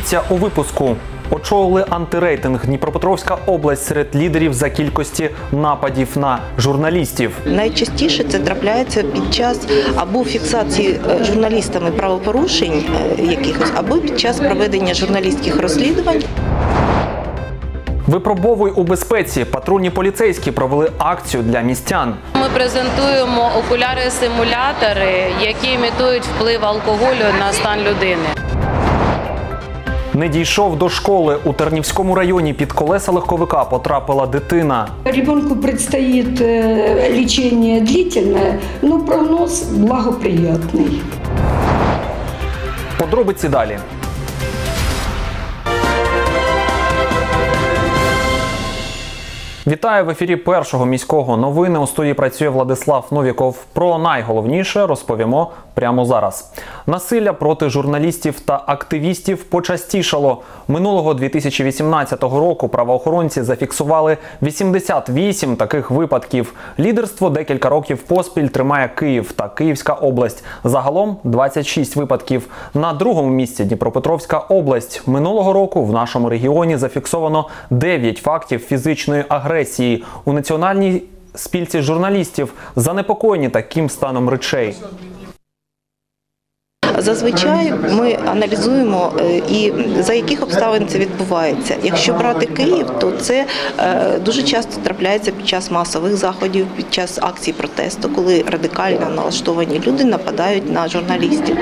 Дивіться у випуску. Очолили антирейтинг Дніпропетровська область серед лідерів за кількості нападів на журналістів. Найчастіше це трапляється під час або фіксації е, журналістами правопорушень е, якихось, або під час проведення журналістських розслідувань. Випробовуй у безпеці. Патрульні поліцейські провели акцію для містян. Ми презентуємо окуляри-симулятори, які імітують вплив алкоголю на стан людини. Не дійшов до школи у Тернівському районі. Під колеса легковика потрапила дитина. Ребенку предстоит э, лечение длительное, но прогноз благоприятный. Подробиці далі. Вітаю в ефірі першого міського новини. У студії працює Владислав Новіков. Про найголовніше розповімо прямо зараз. Насилля проти журналістів та активістів почастішало. Минулого 2018 року правоохоронці зафіксували 88 таких випадків. Лідерство декілька років поспіль тримає Київ та Київська область. Загалом 26 випадків. На другому місці Дніпропетровська область. Минулого року в нашому регіоні зафіксовано 9 фактів фізичної агресії у національній спільці журналістів занепокоєні таким станом речей. Зазвичай ми аналізуємо е, і за яких обставин це відбувається. Якщо брати Київ, то це е, дуже часто трапляється під час масових заходів, під час акцій протесту, коли радикально налаштовані люди нападають на журналістів.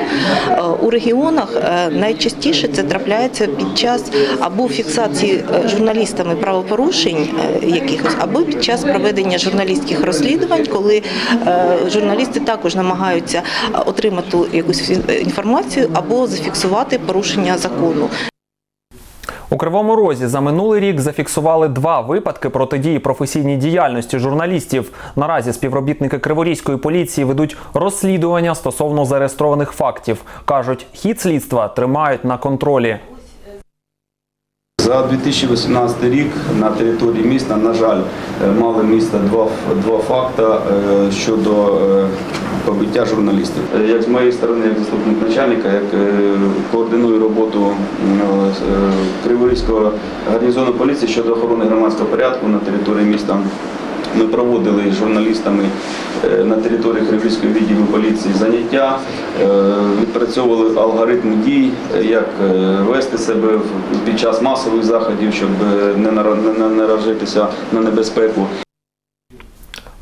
Е, У регіонах найчастіше це трапляється під час або фіксації журналістами правопорушень якихось, або під час проведення журналістських розслідувань, коли журналісти також намагаються отримати якусь інформацію або зафіксувати порушення закону. У Кривому Розі за минулий рік зафіксували два випадки протидії професійній діяльності журналістів. Наразі співробітники Криворізької поліції ведуть розслідування стосовно зареєстрованих фактів. кажуть, хід слідства тримають на контролі. За 2018 рік на території міста, на жаль, е, мали місце два, два факти е, щодо е, побиття журналістів. Як з моєї сторони, як заступник начальника, як координую роботу Криворізького гарнізону поліції щодо охорони громадського порядку на території міста. Ми проводили з журналістами е, на території Кривівської відділу поліції заняття, е, відпрацьовували алгоритм дій, е, як вести себе під час масових заходів, щоб не наражитися на небезпеку.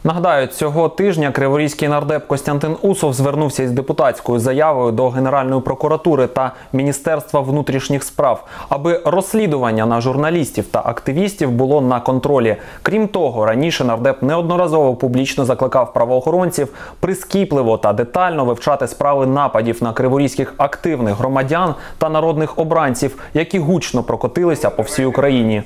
Нагадаю, цього тижня криворізький нардеп Костянтин Усов звернувся із депутатською заявою до Генеральної прокуратури та Міністерства внутрішніх справ, аби розслідування на журналістів та активістів було на контролі. Крім того, раніше нардеп неодноразово публічно закликав правоохоронців прискіпливо та детально вивчати справи нападів на криворізьких активних громадян та народних обранців, які гучно прокотилися по всій Україні.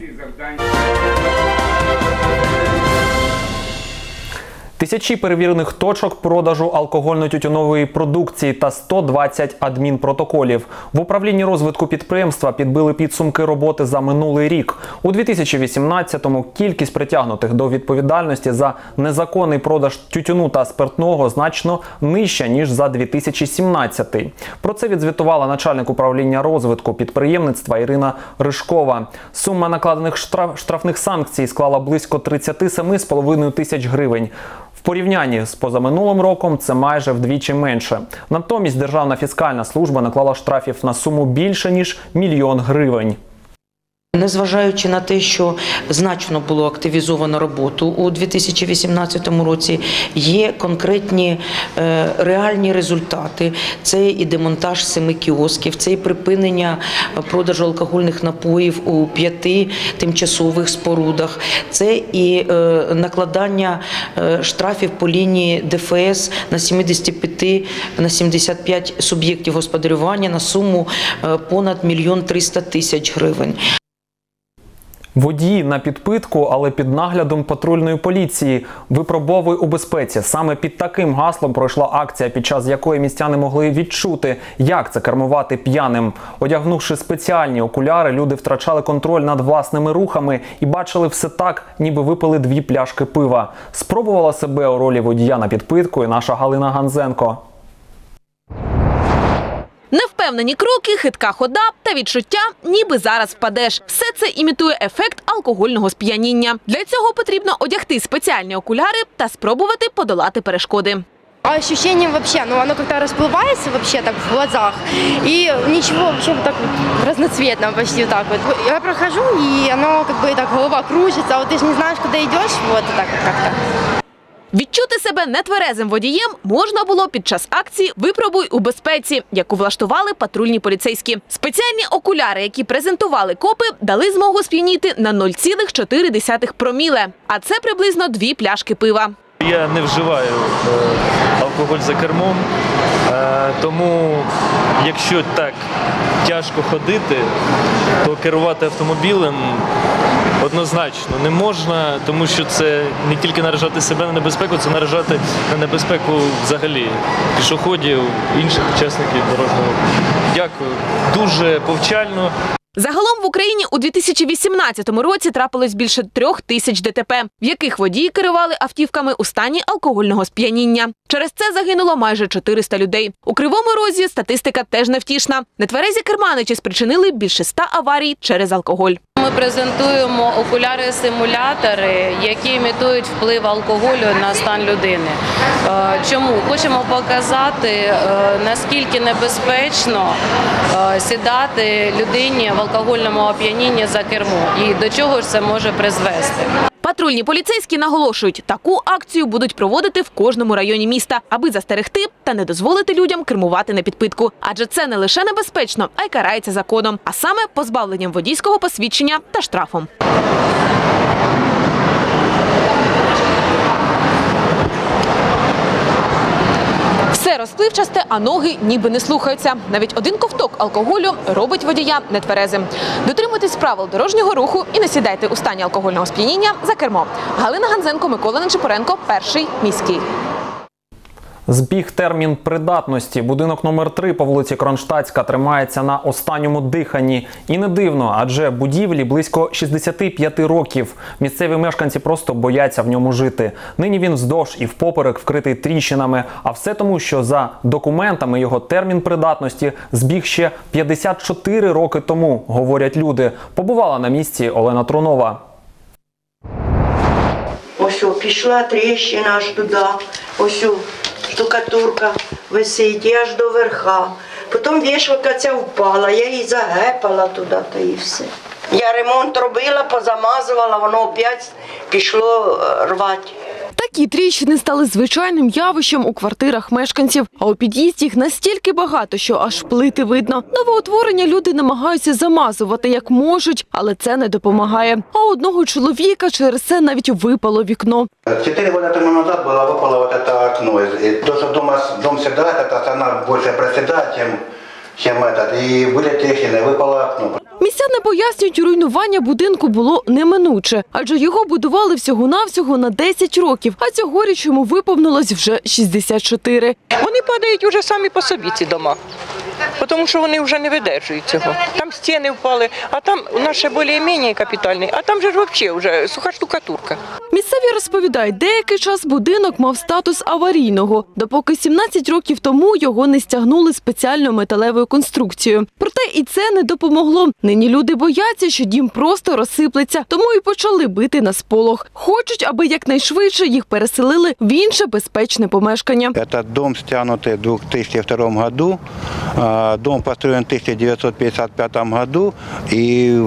Тисячі перевірених точок продажу алкогольно-тютюнової продукції та 120 адмінпротоколів. В управлінні розвитку підприємства підбили підсумки роботи за минулий рік. У 2018-му кількість притягнутих до відповідальності за незаконний продаж тютюну та спиртного значно нижча ніж за 2017-й. Про це відзвітувала начальник управління розвитку підприємництва Ірина Ришкова. Сума накладених штраф- штрафних санкцій склала близько 37,5 тисяч гривень. В порівнянні з позаминулим роком це майже вдвічі менше. Натомість Державна фіскальна служба наклала штрафів на суму більше ніж мільйон гривень. Незважаючи на те, що значно було активізовано роботу у 2018 році, є конкретні е, реальні результати. Це і демонтаж семи кіосків, це і припинення продажу алкогольних напоїв у п'яти тимчасових спорудах, це і е, накладання е, штрафів по лінії ДФС на 75 на 75 суб'єктів господарювання на суму понад мільйон 300 тисяч гривень. Водії на підпитку, але під наглядом патрульної поліції. Випробовуй у безпеці. Саме під таким гаслом пройшла акція, під час якої містяни могли відчути, як це кермувати п'яним. Одягнувши спеціальні окуляри, люди втрачали контроль над власними рухами і бачили все так, ніби випили дві пляшки пива. Спробувала себе у ролі водія на підпитку і наша Галина Ганзенко. Невпевнені кроки, хитка хода та відчуття, ніби зараз впадеш. Все це імітує ефект алкогольного сп'яніння. Для цього потрібно одягти спеціальні окуляри та спробувати подолати перешкоди. А ощущение вообще, ну оно как-то расплывается вообще так в глазах. И ничего вообще вот так вот разноцветно почти вот так вот. Я прохожу, и оно как бы так голова кружится, а вот ты же не знаешь, куда идешь, вот и так вот как-то. Себе нетверезим водієм можна було під час акції Випробуй у безпеці, яку влаштували патрульні поліцейські. Спеціальні окуляри, які презентували копи, дали змогу сп'яніти на 0,4 проміле, а це приблизно дві пляшки пива. Я не вживаю е, алкоголь за кермом, е, тому якщо так тяжко ходити, то керувати автомобілем однозначно не можна, тому що це не тільки наражати себе на небезпеку, це наражати на небезпеку взагалі пішоходів, інших учасників дорожнього. Дякую. Дуже повчально. Загалом в Україні у 2018 році трапилось більше трьох тисяч ДТП, в яких водії керували автівками у стані алкогольного сп'яніння. Через це загинуло майже 400 людей. У Кривому Розі статистика теж невтішна. Нетверезі керманичі спричинили більше 100 аварій через алкоголь. Презентуємо окуляри-симулятори, які імітують вплив алкоголю на стан людини. Е, Чому хочемо показати, е, наскільки небезпечно е, сідати людині в алкогольному оп'янінні за кермо і до чого ж це може призвести. Патрульні поліцейські наголошують, таку акцію будуть проводити в кожному районі міста, аби застерегти та не дозволити людям кермувати на підпитку. Адже це не лише небезпечно, а й карається законом, а саме позбавленням водійського посвідчення та штрафом. Все а ноги ніби не слухаються. Навіть один ковток алкоголю робить водія нетверезим. Дотримуйтесь правил дорожнього руху і не сідайте у стані алкогольного сп'яніння за кермо. Галина Ганзенко, Микола Нечепоренко, перший міський. Збіг термін придатності. Будинок номер 3 по вулиці Кронштадтська тримається на останньому диханні. І не дивно, адже будівлі близько 65 років. Місцеві мешканці просто бояться в ньому жити. Нині він вздовж і впоперек вкритий тріщинами. А все тому, що за документами його термін придатності збіг ще 54 роки тому, говорять люди. Побувала на місці Олена Трунова. Ось пішла тріщина аж туди, ось штукатурка висить і аж до верха. Потім вішалка ця впала, я її загепала туди та і все. Я ремонт робила, позамазувала, воно опять пішло е, рвати. Такі тріщини стали звичайним явищем у квартирах мешканців. А у під'їзді їх настільки багато, що аж плити видно. Новоутворення люди намагаються замазувати як можуть, але це не допомагає. А у одного чоловіка через це навіть випало вікно. Четыре года тому назад было выпало вот это окно. И- и то, что дома, дом седает, это она больше проседает, чем, чем этот. И были трещины, выпало окно. Містяни пояснюють, руйнування будинку було неминуче, адже його будували всього-навсього на 10 років, а цьогоріч йому виповнилось вже 64. Вони падають уже самі по собі, ці дома. Тому що вони вже не видержують цього. Там стіни впали, а там у нас ще більш-менш капітальний, а там же ж взагалі вже суха штукатурка. Місцеві розповідають, деякий час будинок мав статус аварійного, допоки 17 років тому його не стягнули спеціальною металевою конструкцією. Проте і це не допомогло. Нині люди бояться, що дім просто розсиплеться, тому і почали бити на сполох. Хочуть, аби якнайшвидше їх переселили в інше безпечне помешкання. Этот дом стянутый в 2002 году. А, Дом построен в 1955 году. И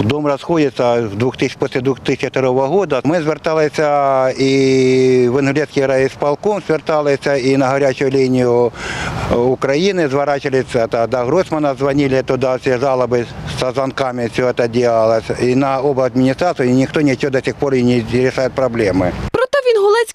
дом расходится в 2000, после 2002 года. Ми зверталися і в Інгулецький райисполком, зверталися і на гарячу лінію України, зворачивалися та до Гройсмана, дзвонили туди, всі жалоби з звонками, все це делалось. І на оба і ніхто нічого до сих пор і не рішає проблеми.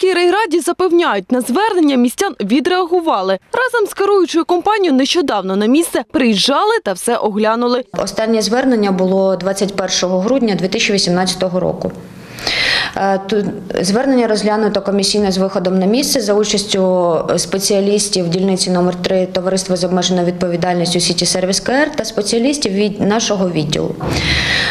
В райраді запевняють, на звернення містян відреагували. Разом з керуючою компанією нещодавно на місце приїжджали та все оглянули. Останнє звернення було 21 грудня 2018 року. Е, звернення розглянуто комісійно з виходом на місце за участю спеціалістів дільниці номер 3 Товариства з обмеженою відповідальністю Сіті Сервіс КР та спеціалістів від нашого відділу.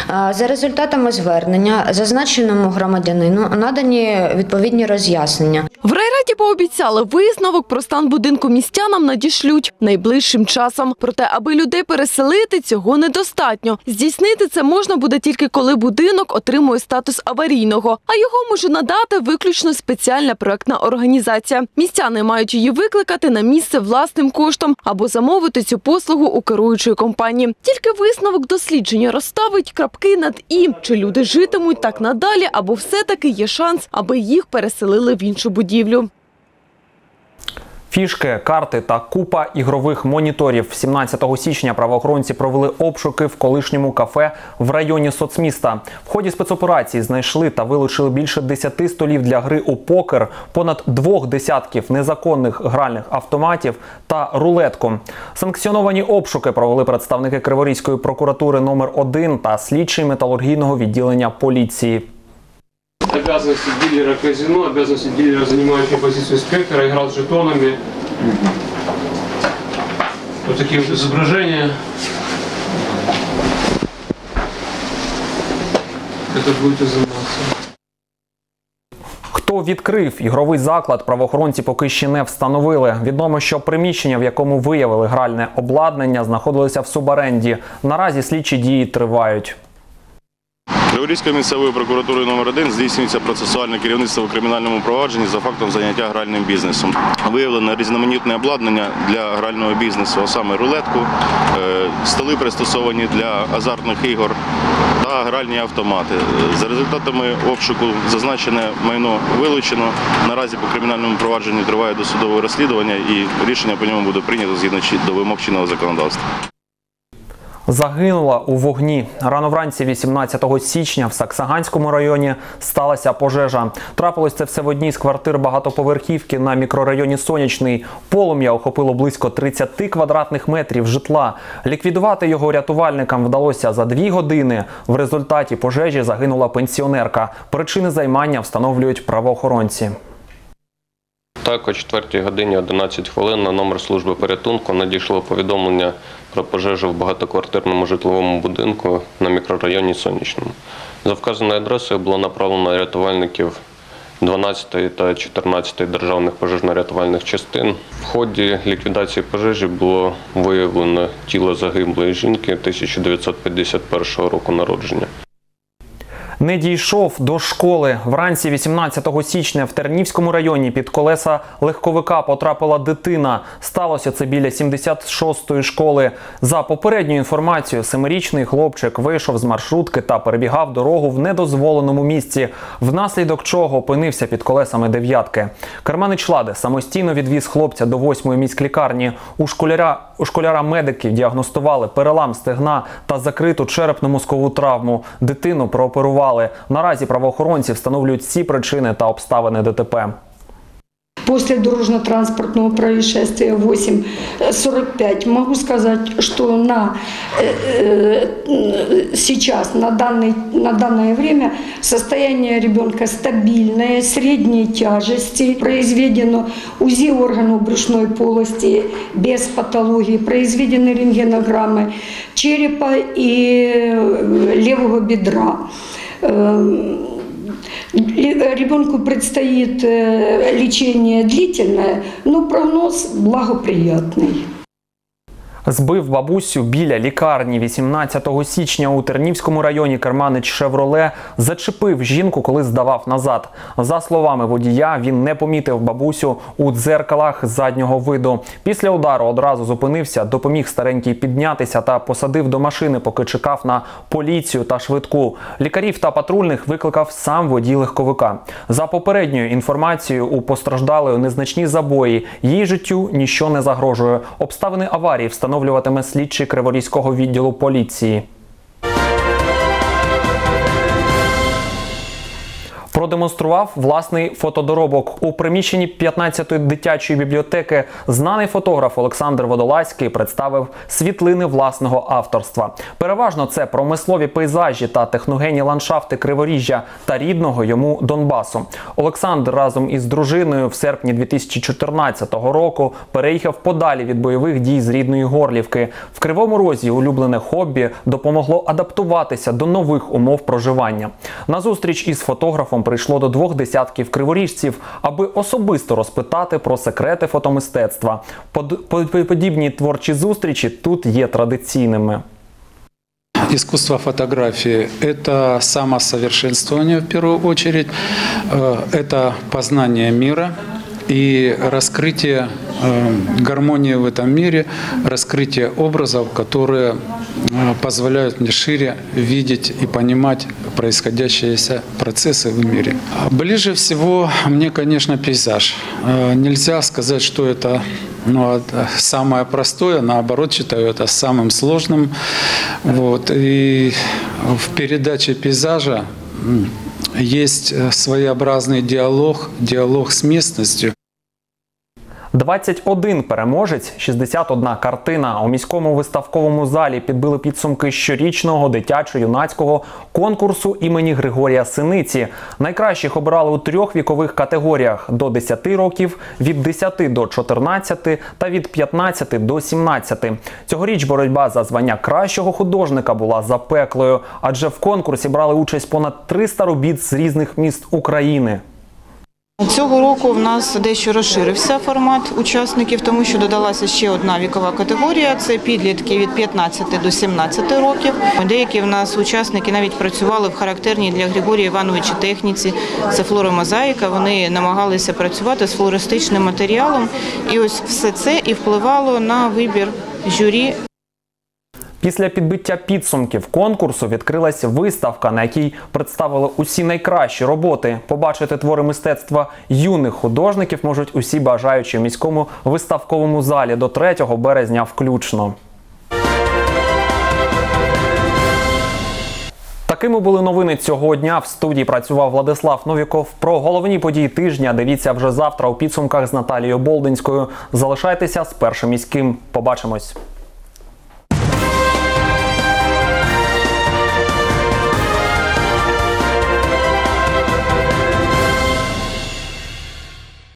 Е, За результатами звернення зазначеному громадянину надані відповідні роз'яснення. В райраді пообіцяли висновок про стан будинку містянам надішлють найближчим часом. Проте, аби людей переселити, цього недостатньо. Здійснити це можна буде тільки коли будинок отримує статус аварійного, а його може надати виключно спеціальна проектна організація. Містяни мають її викликати на місце власним коштом або замовити цю послугу у керуючої компанії. Тільки висновок дослідження розставить крапки над і чи люди житимуть так надалі, або все-таки є шанс, аби їх переселили в іншу будівлю. Фішки, карти та купа ігрових моніторів. 17 січня правоохоронці провели обшуки в колишньому кафе в районі соцміста. В ході спецоперації знайшли та вилучили більше 10 столів для гри у покер, понад двох десятків незаконних гральних автоматів та рулетку. Санкціоновані обшуки провели представники Криворізької прокуратури номер 1 та слідчий металургійного відділення поліції. Обязанности дилера казино, обязанности дилера, занимающего позицию инспектора, играл с жетонами. Вот такие вот изображения. Это будет заниматься. Хто відкрив ігровий заклад, правоохоронці поки ще не встановили. Відомо, що приміщення, в якому виявили гральне обладнання, знаходилося в субаренді. Наразі слідчі дії тривають. Криворізькою місцевою прокуратурою номер 1 здійснюється процесуальне керівництво у кримінальному провадженні за фактом заняття гральним бізнесом. Виявлено різноманітне обладнання для грального бізнесу, а саме рулетку, е, столи пристосовані для азартних ігор та гральні автомати. За результатами обшуку зазначене майно вилучено. Наразі по кримінальному провадженню триває досудове розслідування і рішення по ньому буде прийнято згідно до вимог чинного законодавства. Загинула у вогні. Рано вранці 18 січня в Саксаганському районі сталася пожежа. Трапилось це все в одній з квартир багатоповерхівки на мікрорайоні Сонячний. Полум'я охопило близько 30 квадратних метрів житла. Ліквідувати його рятувальникам вдалося за дві години. В результаті пожежі загинула пенсіонерка. Причини займання встановлюють правоохоронці. Так, о 4 годині 11 хвилин на номер служби порятунку надійшло повідомлення про пожежу в багатоквартирному житловому будинку на мікрорайоні Сонячному. За вказаною адресою було направлено рятувальників 12 та 14 державних пожежно-рятувальних частин. В ході ліквідації пожежі було виявлено тіло загиблої жінки 1951 року народження. Не дійшов до школи. Вранці 18 січня в Тернівському районі під колеса легковика потрапила дитина. Сталося це біля 76-ї школи. За попередньою інформацією, семирічний хлопчик вийшов з маршрутки та перебігав дорогу в недозволеному місці, внаслідок чого опинився під колесами дев'ятки. Керманич Лади самостійно відвіз хлопця до 8-ї міськлікарні. У школяра у школяра медиків діагностували перелам стегна та закриту черепно-мозкову травму. Дитину прооперували Наразі правоохоронці встановлюють всі причини та обставини ДТП. После дорожно-транспортного происшествия 8.45 могу сказать, что на, э, э, сейчас, на, данный, на данное время, состояние ребенка стабильное, средней тяжести. Произведено УЗИ органов брюшной полости без патологии, произведены рентгенограммы черепа и э, левого бедра. Эм, Ле- Ребенку предстоит э, лечение длительное, но прогноз благоприятный. Збив бабусю біля лікарні 18 січня у Тернівському районі керманич Шевроле зачепив жінку, коли здавав назад. За словами водія, він не помітив бабусю у дзеркалах заднього виду. Після удару одразу зупинився, допоміг старенькій піднятися та посадив до машини, поки чекав на поліцію та швидку. Лікарів та патрульних викликав сам водій легковика. За попередньою інформацією, у постраждалої незначні забої. Її життю ніщо не загрожує. Обставини аварії встановлюватиме слідчий Криворізького відділу поліції. Продемонстрував власний фотодоробок у приміщенні 15-ї дитячої бібліотеки. Знаний фотограф Олександр Водолазький представив світлини власного авторства. Переважно це промислові пейзажі та техногенні ландшафти Криворіжжя та рідного йому Донбасу. Олександр разом із дружиною в серпні 2014 року переїхав подалі від бойових дій з рідної Горлівки. В Кривому Розі улюблене хобі допомогло адаптуватися до нових умов проживання. На зустріч із фотографом прийшло до двох десятків криворіжців, аби особисто розпитати про секрети фотомистецтва. Под- по- Подібні творчі зустрічі тут є традиційними. Искусство фотографии – это самосовершенствование в первую очередь, э, это познание мира и раскрытие э, гармонии в этом мире, раскрытие образов, которые э, позволяют мне шире видеть и понимать происходящие процессы в мире. Ближе всего мне, конечно, пейзаж. Э, Нельзя сказать, что это ну, самое простое, наоборот, считаю это самым сложным. Вот. И в передаче пейзажа есть своеобразный диалог, диалог с местностью. 21 переможець, 61 картина. У міському виставковому залі підбили підсумки щорічного дитячо-юнацького конкурсу імені Григорія Синиці. Найкращих обирали у трьох вікових категоріях: до 10 років, від 10 до 14 та від 15 до 17. Цьогоріч боротьба за звання кращого художника була запеклою, адже в конкурсі брали участь понад 300 робіт з різних міст України. Цього року в нас дещо розширився формат учасників, тому що додалася ще одна вікова категорія. Це підлітки від 15 до 17 років. Деякі в нас учасники навіть працювали в характерній для Григорія Івановича техніці. Це флоромозаїка. Вони намагалися працювати з флористичним матеріалом. І ось все це і впливало на вибір журі Після підбиття підсумків конкурсу відкрилася виставка, на якій представили усі найкращі роботи. Побачити твори мистецтва юних художників можуть усі бажаючі в міському виставковому залі до 3 березня включно. Такими були новини цього дня. В студії працював Владислав Новіков. Про головні події тижня дивіться вже завтра у підсумках з Наталією Болдинською. Залишайтеся з першим міським. Побачимось.